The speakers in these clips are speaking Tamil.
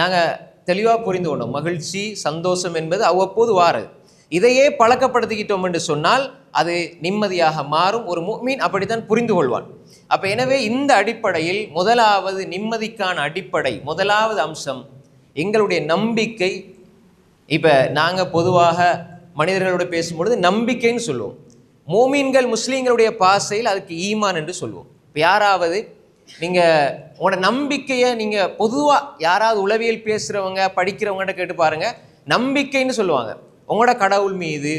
நாங்கள் தெளிவாக புரிந்து கொண்டோம். மகிழ்ச்சி சந்தோஷம் என்பது அவ்வப்போது வாரது. இதையே பழக்கப்படுத்திக்கிட்டோம் என்று சொன்னால் அது நிம்மதியாக மாறும். ஒரு மீன் அப்படித்தான் புரிந்து கொள்வான். அப்போ எனவே இந்த அடிப்படையில் முதலாவது நிம்மதிக்கான அடிப்படை முதலாவது அம்சம் எங்களுடைய நம்பிக்கை. இப்போ நாங்கள் பொதுவாக மனிதர்களோட பேசும்பொழுது நம்பிக்கைன்னு சொல்லுவோம். மோமீன்கள் முஸ்லீம்களுடைய பாசையில் அதுக்கு ஈமான் என்று சொல்லுவோம். இப்போ யாராவது நீங்கள் உங்களோட நம்பிக்கையை நீங்கள் பொதுவாக யாராவது உளவியல் பேசுகிறவங்க படிக்கிறவங்ககிட்ட கேட்டு பாருங்கள் நம்பிக்கைன்னு சொல்லுவாங்க. உங்களோட கடவுள் மீது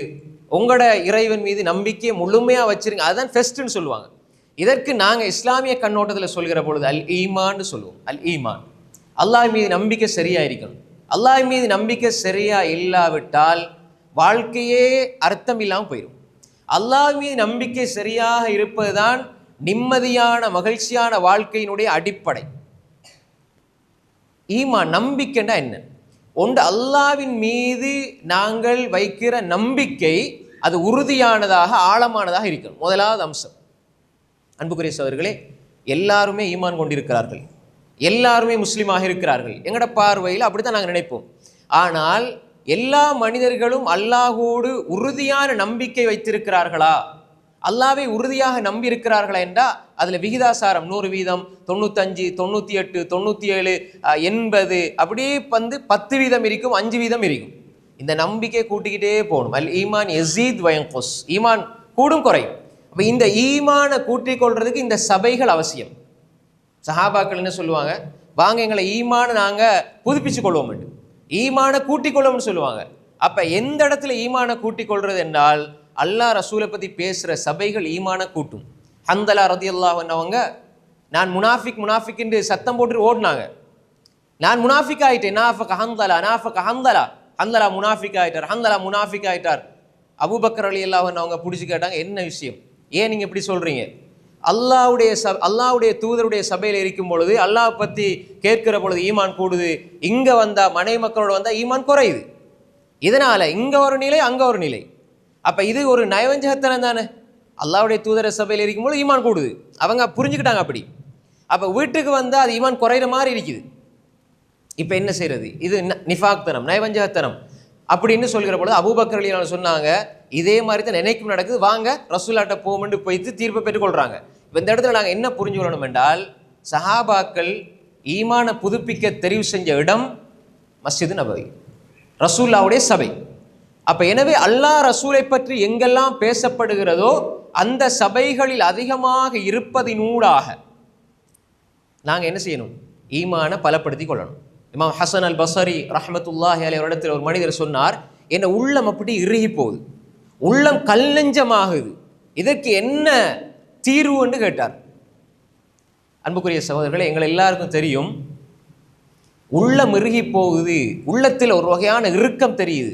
உங்களோட இறைவன் மீது நம்பிக்கையை முழுமையாக வச்சுருங்க. அதுதான் ஃபெஸ்ட்டுன்னு சொல்லுவாங்க. இதற்கு நாங்கள் இஸ்லாமிய கண்ணோட்டத்தில் சொல்கிற பொழுது அல் ஈமான்னு சொல்லுவோம். அல் ஈமான். அல்லாஹ் மீது நம்பிக்கை சரியாக இருக்கணும் அல்லாஹ் மீது நம்பிக்கை சரியாக இல்லாவிட்டால் வாழ்க்கையே அர்த்தம் இல்லாமல் போயிடும் அல்லாஹ் மீது நம்பிக்கை சரியாக இருப்பது தான் நிம்மதியான மகிழ்ச்சியான வாழ்க்கையினுடைய அடிப்படை. ஈமா நம்பிக்கைன்னா என்ன? ஒன்று அல்லாவின் மீது நாங்கள் வைக்கிற நம்பிக்கை அது உறுதியானதாக ஆழமானதாக இருக்கணும். முதலாவது அம்சம். அன்புக்குரிய சோதர்களே எல்லாருமே ஈமான் கொண்டிருக்கிறார்கள். எல்லாருமே முஸ்லீமாக இருக்கிறார்கள். எங்கட பார்வையில் அப்படித்தான் நாங்கள் நினைப்போம். ஆனால் எல்லா மனிதர்களும் அல்லாஹோடு உறுதியான நம்பிக்கை வைத்திருக்கிறார்களா? அல்லாவை உறுதியாக நம்பி என்றால் அதில் விகிதாசாரம் நூறு வீதம் தொண்ணூத்தஞ்சு தொண்ணூற்றி எட்டு தொண்ணூற்றி ஏழு எண்பது அப்படியே வந்து பத்து வீதம் இருக்கும் அஞ்சு வீதம் இருக்கும். இந்த நம்பிக்கை கூட்டிக்கிட்டே போகணும். அல் ஈமான் எசீத் வயங்கோஸ் ஈமான் கூடும் குறையும். அப்போ இந்த ஈமானை கூட்டிக் கொள்றதுக்கு இந்த சபைகள் அவசியம். சஹாபாக்கள் என்ன சொல்லுவாங்க? வாங்க எங்களை ஈமான நாங்கள் புதுப்பிச்சு கொள்வோம் ஈமான கூட்டிக் கொள்வோம்னு சொல்லுவாங்க. அப்போ எந்த இடத்துல ஈமான கூட்டிக் கொள்றது என்றால் அல்லாஹ் ரசூலை பற்றி பேசுகிற சபைகள் ஈமான கூட்டும். ஹந்தலா ரதி அவங்க நான் முனாஃபிக் முனாஃபிக் என்று சத்தம் போட்டு ஓடினாங்க. நான் முனாஃபிக் ஆயிட்டேன். நாஃபக் ஹந்தலா நாஃபக் ஹந்தலா. ஹந்தலா முனாஃபிக் ஆயிட்டார் ஹந்தலா முனாஃபிக் ஆயிட்டார். அபுபக்கர் அலி அல்லாஹன் அவங்க பிடிச்சி கேட்டாங்க என்ன விஷயம்? ஏன் நீங்கள் இப்படி சொல்கிறீங்க அல்லாவுடைய ச அல்லாவுடைய தூதருடைய சபையில் இருக்கும் பொழுது அல்லாஹ் பற்றி கேட்கிற பொழுது ஈமான் கூடுது. இங்கே வந்தால் மனை மக்களோட வந்தால் ஈமான் குறையுது. இதனால் இங்கே ஒரு நிலை அங்கே ஒரு நிலை. அப்போ இது ஒரு நயவஞ்சகத்தனம் தானே? அல்லாவுடைய தூதர சபையில் இருக்கும்போது ஈமான் கூடுது. அவங்க புரிஞ்சுக்கிட்டாங்க அப்படி. அப்போ வீட்டுக்கு வந்தால் அது ஈமான் குறையிற மாதிரி இருக்குது. இப்போ என்ன செய்கிறது இது நிஃபாக்தனம் நயவஞ்சகத்தனம். அப்படின்னு சொல்கிற பொழுது அபூபக்கர் அலி சொன்னாங்க இதே மாதிரி தான் நினைக்கும் நடக்குது. வாங்க ரசூலாட்ட போகும்னு போய்த்து தீர்ப்பை பெற்றுக்கொள்கிறாங்க இப்போ இந்த இடத்துல நாங்கள் என்ன புரிஞ்சு கொள்ளணும் என்றால் சஹாபாக்கள் ஈமான புதுப்பிக்க தெரிவு செஞ்ச இடம் மஸ்ஜிது நபவி ரசூல்லாவுடைய சபை. அப்போ எனவே அல்லாஹ் ரசூலை பற்றி எங்கெல்லாம் பேசப்படுகிறதோ அந்த சபைகளில் அதிகமாக இருப்பதினூடாக நாங்கள் என்ன செய்யணும்? ஈமான பலப்படுத்தி கொள்ளணும். இமாம் ஹசன் அல் பசரி ரஹமத்துல்லாஹி அலி ஒரு ஒரு மனிதர் சொன்னார் என்னை உள்ளம் அப்படி இறுகி போகுது. உள்ளம் கல்லஞ்சமாகுது இதற்கு என்ன தீர்வுன்னு கேட்டார். அன்புக்குரிய சகோதரர்களே எங்கள் எல்லாருக்கும் தெரியும் உள்ளம் இறுகி போகுது. உள்ளத்தில் ஒரு வகையான இறுக்கம் தெரியுது.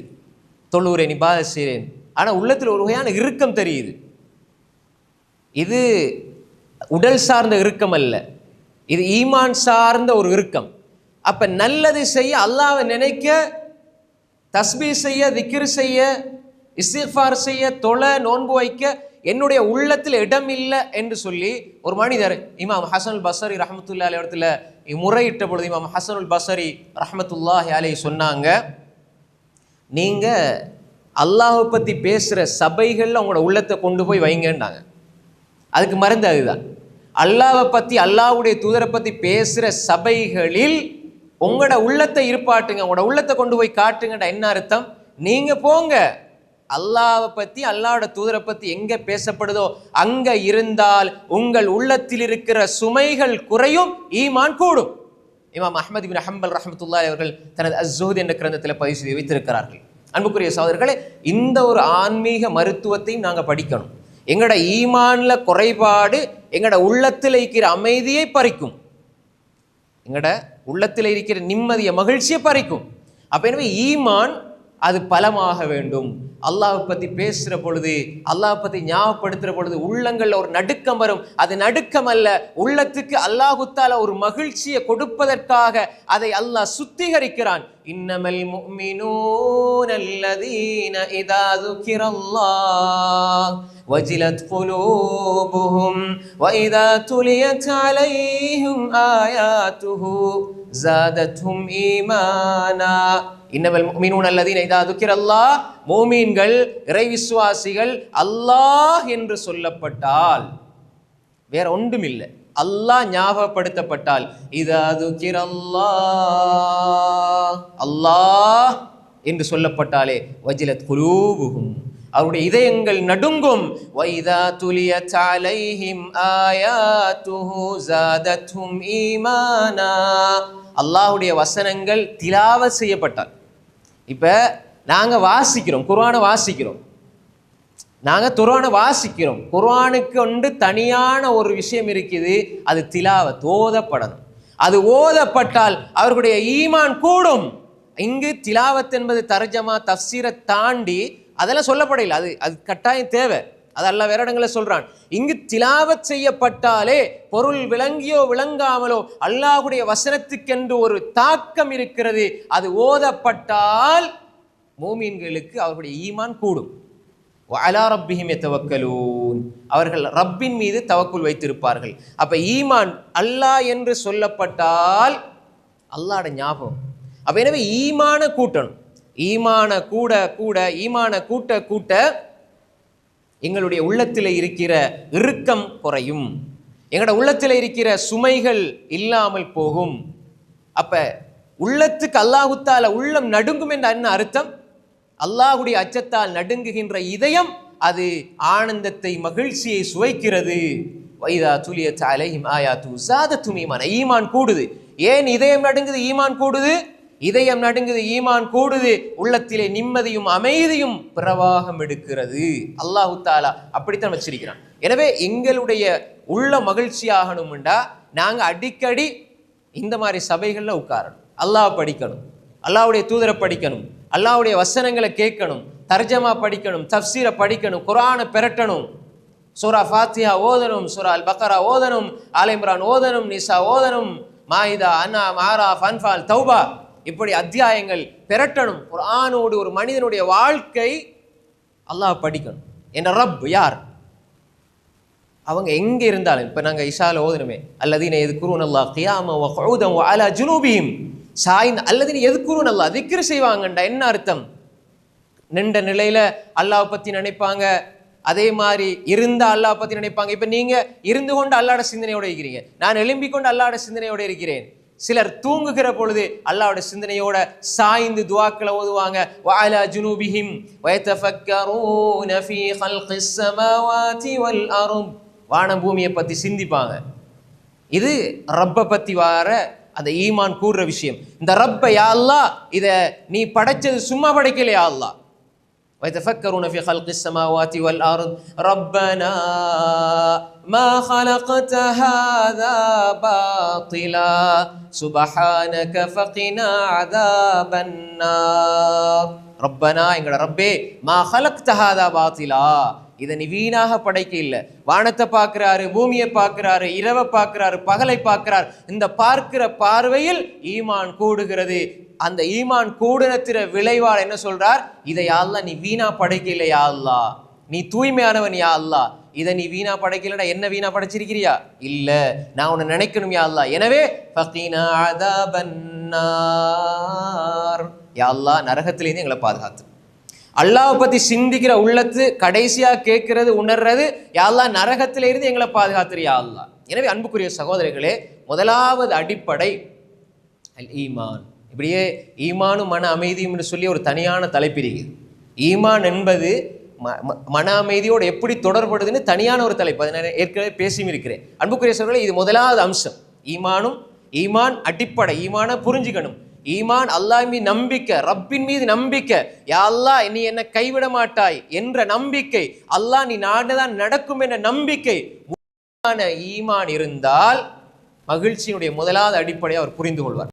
தொழுவுரை நிபாத செய்கிறேன் ஆனால் உள்ளத்தில் ஒரு வகையான இறுக்கம் தெரியுது. இது உடல் சார்ந்த இறுக்கம் அல்ல. இது ஈமான் சார்ந்த ஒரு இறுக்கம். அப்போ நல்லது செய்ய அல்லாவை நினைக்க தஸ்பி செய்ய திக்ர் செய்ய இஸ்திஃபார் செய்ய தொலை நோன்பு வைக்க என்னுடைய உள்ளத்தில் இடம் இல்லை என்று சொல்லி ஒரு மனிதர் இமாம் ஹசனுல் பசரி ரஹமத்துல்லா அலி இடத்துல முறையிட்ட பொழுது இமாம் ஹசனுல் பசரி ரஹமத்துல்லாஹி அலை சொன்னாங்க நீங்கள் அல்லாஹை பற்றி பேசுகிற சபைகளில் உங்களோட உள்ளத்தை கொண்டு போய் வைங்கன்னாங்க அதுக்கு மருந்து அதுதான். அல்லாவை பற்றி அல்லாஹ்வுடைய தூதரை பற்றி பேசுகிற சபைகளில் உங்களோட உள்ளத்தை இருப்பாட்டுங்க. உங்களோட உள்ளத்தை கொண்டு போய் காட்டுங்கடா என்ன அர்த்தம்? நீங்கள் போங்க. அல்லாவை பற்றி அல்லாவோட தூதரை பற்றி எங்கே பேசப்படுதோ அங்கே இருந்தால் உங்கள் உள்ளத்தில் இருக்கிற சுமைகள் குறையும் ஈமான் கூடும். இமாம் அஹமது பின் ஹம்பல் ரஹமத்துல்லாஹி அவர்கள் தனது அஸ்ஸூத் என்ற கிரந்தத்தில் பதிவு செய்து வைத்திருக்கிறார்கள். அன்புக்குரிய சகோதரர்களே இந்த ஒரு ஆன்மீக மருத்துவத்தையும் நாங்கள் படிக்கணும். எங்களோட ஈமான்ல குறைபாடு எங்களோட உள்ளத்தில் இருக்கிற அமைதியை பறிக்கும். எங்களோட உள்ளத்தில் இருக்கிற நிம்மதியை மகிழ்ச்சியை பறிக்கும். அப்போ எனவே ஈமான் அது பலமாக வேண்டும். அல்லாஹை பற்றி பேசுகிற பொழுது அல்லாஹ் பற்றி ஞாபகப்படுத்துகிற பொழுது உள்ளங்களில் ஒரு நடுக்கம் வரும். அது நடுக்கம் அல்ல உள்ளத்துக்கு அல்லாஹுத்தால ஒரு மகிழ்ச்சியை கொடுப்பதற்காக அதை அல்லாஹ் சுத்திகரிக்கிறான். இன்னமல் முக்மினூன் நல்லதீன இதா துக்கிரல்லாஹ். وجلت قلوبهم وإذا تليت عليهم آياته زادتهم إيمانا இன்னவல் முஃமினூன் அல்லதீன இதா துக்கிரல்லாஹ் மூமீன்கள் இறை விசுவாசிகள் அல்லாஹ் என்று சொல்லப்பட்டால் வேற ஒன்றும் இல்லை அல்லாஹ் ஞாபகப்படுத்தப்பட்டால் இதா துக்கிரல்லாஹ் அல்லாஹ் என்று சொல்லப்பட்டாலே வஜிலத் குலூபுகும் அவருடைய இதயங்கள் நடுங்கும். வைதா துலிய சாலைஹிம் ஆயாத்துஹு ஜாதத்துஹும் ஈமானா. அல்லாஹ்வுடைய வசனங்கள் திலாவ செய்யப்பட்டால். இப்போ நாங்கள் வாசிக்கிறோம் குர்ஆனை வாசிக்கிறோம். நாங்கள் குர்ஆனை வாசிக்கிறோம். குர்ஆனுக்கு ஒன்று தனியான ஒரு விஷயம் இருக்குது அது திலாவத் ஓதப்படணும். அது ஓதப்பட்டால் அவர்களுடைய ஈமான் கூடும். இங்கு திலாவத் என்பது தர்ஜமா தஃசீரை தாண்டி அதெல்லாம் சொல்லப்படையில். அது அது கட்டாயம் தேவை. அது அல்ல வேற இடங்களில் சொல்கிறான் இங்கு திலாவத் செய்யப்பட்டாலே பொருள் விளங்கியோ விளங்காமலோ அல்லாஹுடைய வசனத்துக்கென்று ஒரு தாக்கம் இருக்கிறது. அது ஓதப்பட்டால் மூமீன்களுக்கு அவர்களுடைய ஈமான் கூடும். அலா ரப்பிஹிமே தவக்கலூன் அவர்கள் ரப்பின் மீது தவக்குள் வைத்திருப்பார்கள். அப்போ ஈமான் அல்லாஹ் என்று சொல்லப்பட்டால் அல்லாட ஞாபகம். அப்போ எனவே ஈமான கூட்டணும். ஈமான கூட கூட ஈமான கூட்ட கூட்ட எங்களுடைய உள்ளத்தில் இருக்கிற இறுக்கம் குறையும். எங்களோட உள்ளத்தில் இருக்கிற சுமைகள் இல்லாமல் போகும். அப்ப உள்ளத்துக்கு அல்லாஹுத்தால உள்ளம் நடுங்கும் என்ற என்ன அர்த்தம்? அல்லாஹுடைய அச்சத்தால் நடுங்குகின்ற இதயம் அது ஆனந்தத்தை மகிழ்ச்சியை சுவைக்கிறது. வைதா துலிய அலைஹிம் ஆயாத்து சாதத்தும் ஈமான். ஈமான் கூடுது. ஏன் இதயம் நடுங்குது? ஈமான் கூடுது? இதயம் நடுங்குது ஈமான் கூடுது உள்ளத்திலே நிம்மதியும் அமைதியும் பிரவாகம் எடுக்கிறது. அல்லாஹு தாலா அப்படித்தான் வச்சிருக்கிறான். எனவே எங்களுடைய உள்ள மகிழ்ச்சியாகணும்டா நாங்கள் அடிக்கடி இந்த மாதிரி சபைகளில் உட்காரணும். அல்லாஹ் படிக்கணும் அல்லாவுடைய தூதரை படிக்கணும் அல்லாஹ்வுடைய வசனங்களை கேட்கணும் தர்ஜமா படிக்கணும் தஃப்சீரை படிக்கணும் குரானை பெரட்டணும். சூரா ஃபாத்தியா ஓதனும் சூரா அல் பக்கரா ஓதனும் ஆலிம்ரான் ஓதனும் நிசா ஓதனும் மாயிதா அண்ணா மாரா ஃபன்ஃபால் தௌபா. இப்படி அத்தியாயங்கள் பெரட்டணும். ஆணோடு ஒரு மனிதனுடைய வாழ்க்கை அல்லாஹ் படிக்கணும். என்ன ரப் யார்? அவங்க எங்கே இருந்தாலும் இப்போ நாங்கள் இஷால ஓதணுமே. அல்லதீன எதுக்குருன் அல்லாஹ் கியாம வ கௌதம் அலா ஜுனூபியும் சாய்ந்த அல்லதீன எதுக்குருன் அல்லாஹ் திக்ரு செய்வாங்கண்டா. என்ன அர்த்தம்? நின்ற நிலையில் அல்லாஹ் பற்றி நினைப்பாங்க. அதே மாதிரி இருந்த அல்லாஹ் பற்றி நினைப்பாங்க. இப்போ நீங்கள் இருந்து கொண்டு அல்லாட சிந்தனையோட இருக்கிறீங்க. நான் எழும்பி கொண்டு அல்லாட சிந்தனையோடு இருக்கிறேன். சிலர் தூங்குகிற பொழுது அல்லாஹ்வோட சிந்தனையோட சாய்ந்து துவாக்களை ஓதுவாங்க வஅலா ஜுனூபிஹிம் வயதஃபக்கரூன ஃபீ ஹல்கிஸ் ஸமாவாதி வல் அர்த் வானம் பூமியை பத்தி சிந்திப்பாங்க இது ரப்பை பத்தி வார அந்த ஈமான் கூறுற விஷயம் இந்த ரப்பை யா அல்லாஹ் இத நீ படைச்சது சும்மா படைக்கலையா அல்லாஹ் ويتفكرون في خلق السماوات والأرض ربنا ما خلقت هذا باطلا سبحانك فقنا عذاب النار ربنا எங்கட ரப்பே மா خلقت هذا باطلا இதை நீ வீணாக படைக்க இல்லை வானத்தை பார்க்கிறாரு பூமியை பார்க்கிறாரு இரவை பார்க்கிறாரு பகலை பார்க்கிறார் இந்த பார்க்கிற பார்வையில் ஈமான் கூடுகிறது அந்த ஈமான் கூடுனத்திர விளைவால் என்ன சொல்றார் இதை யாழ்லா நீ வீணா படைக்கல யா அல்லா நீ தூய்மையானவன் யா அல்லா இதை நீ வீணா படைக்கலடா என்ன வீணா படைச்சிருக்கிறியா? இல்ல நான் உன்னை நினைக்கணும் யா அல்லா எனவே யா அல்லா நரகத்திலேருந்து எங்களை பாதுகாத்து. அல்லாஹ் பத்தி சிந்திக்கிற உள்ளத்து கடைசியா கேட்கிறது உணர்றது யாழ்லா நரகத்திலிருந்து எங்களை பாதுகாத்துரு யா அல்லா எனவே அன்புக்குரிய சகோதரிகளே முதலாவது அடிப்படை அல் ஈமான். இப்படியே ஈமானும் மன அமைதியும் என்று சொல்லி ஒரு தனியான தலைப்பிரிவு ஈமான் என்பது மன அமைதியோடு எப்படி தொடர்படுதுன்னு தனியான ஒரு தலைப்பு. அதை நான் ஏற்கனவே பேசியும் இருக்கிறேன். அன்புக்குரிய இது முதலாவது அம்சம். ஈமானும் ஈமான் அடிப்படை. ஈமான புரிஞ்சுக்கணும். ஈமான் அல்லாஹ் மீது நம்பிக்கை ரப்பின் மீது நம்பிக்கை. யா அல்லாஹ் நீ என்னை கைவிட மாட்டாய் என்ற நம்பிக்கை. அல்லாஹ் நீ நாடுதான் நடக்கும் என்ற நம்பிக்கை. ஈமான் இருந்தால் மகிழ்ச்சியினுடைய முதலாவது அடிப்படையை அவர் புரிந்து கொள்வார்